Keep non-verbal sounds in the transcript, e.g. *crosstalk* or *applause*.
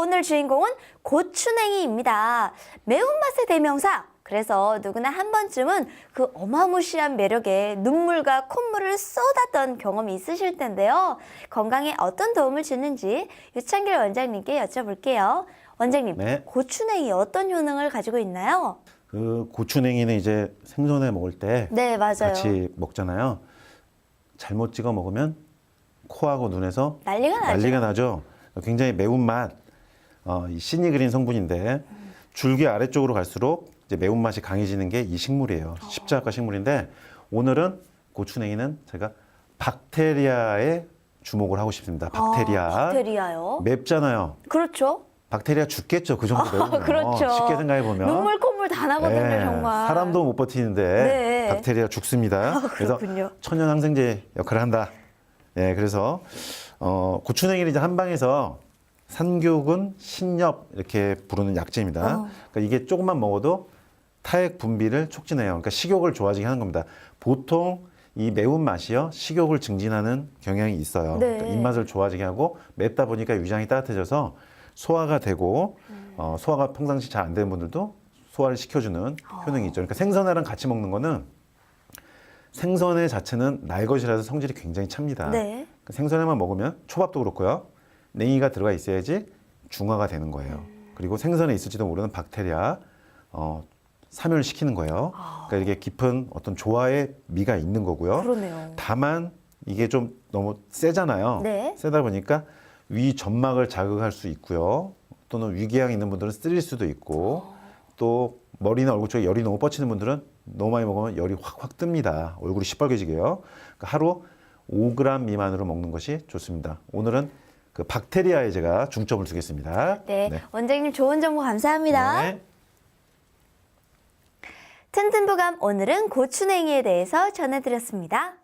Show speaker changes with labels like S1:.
S1: 오늘 주인공은 고추냉이입니다. 매운맛의 대명사. 그래서 누구나 한 번쯤은 그 어마무시한 매력에 눈물과 콧물을 쏟았던 경험이 있으실 텐데요. 건강에 어떤 도움을 주는지 유창길 원장님께 여쭤볼게요. 원장님,
S2: 네.
S1: 고추냉이 어떤 효능을 가지고 있나요?
S2: 그 고추냉이는 이제 생선에 먹을 때
S1: 네, 맞아요.
S2: 같이 먹잖아요. 잘못 찍어 먹으면 코하고 눈에서
S1: 난리가 나죠.
S2: 난리가 나죠. 굉장히 매운맛, 어, 이 신이 그린 성분인데 줄기 아래쪽으로 갈수록 이제 매운맛이 강해지는 게 이 식물이에요. 십자가 식물인데 오늘은 고추냉이는 제가 박테리아에 주목을 하고 싶습니다. 박테리아.
S1: 아, 박테리아요?
S2: 맵잖아요.
S1: 그렇죠.
S2: 박테리아 죽겠죠. 그 정도 매우면. *laughs*
S1: 그렇죠.
S2: 쉽게 생각해 보면.
S1: 눈물 콧물 다 나거든요,
S2: 예,
S1: 정말.
S2: 사람도 못 버티는데
S1: 네.
S2: 박테리아 죽습니다.
S1: 아,
S2: 그래서
S1: 그렇군요.
S2: 천연 항생제 역할을 한다. 예, 그래서 어, 고추냉이를 이제 한방에서 산교근, 신엽 이렇게 부르는 약재입니다.
S1: 어.
S2: 그러니까 이게 조금만 먹어도 타액 분비를 촉진해요. 그러니까 식욕을 좋아지게 하는 겁니다. 보통 이 매운 맛이요 식욕을 증진하는 경향이 있어요.
S1: 네.
S2: 그러니까 입맛을 좋아지게 하고 맵다 보니까 위장이 따뜻해져서 소화가 되고
S1: 음.
S2: 어, 소화가 평상시 잘 안 되는 분들도 소화를 시켜주는
S1: 아.
S2: 효능이 있죠. 그러니까 생선회랑 같이 먹는 거는 생선회 자체는 날 것이라서 성질이 굉장히 찹니다.
S1: 네.
S2: 그 생선회만 먹으면 초밥도 그렇고요. 냉이가 들어가 있어야지 중화가 되는 거예요. 그리고 생선에 있을지도 모르는 박테리아 어, 사멸을 시키는 거예요. 그러니까 이게 깊은 어떤 조화의 미가 있는 거고요.
S1: 그러네요.
S2: 다만 이게 좀 너무 세잖아요.
S1: 네.
S2: 세다 보니까 위 점막을 자극할 수 있고요. 또는 위궤양 있는 분들은 쓰릴 수도 있고 또 머리나 얼굴 쪽에 열이 너무 뻗치는 분들은 너무 많이 먹으면 열이 확확 뜹니다. 얼굴이 시뻘개지게요. 그러니까 하루 5g 미만으로 먹는 것이 좋습니다. 오늘은 그 박테리아에 제가 중점을 두겠습니다.
S1: 네, 원장님 좋은 정보 감사합니다.
S2: 네.
S1: 튼튼부감 오늘은 고추냉이에 대해서 전해드렸습니다.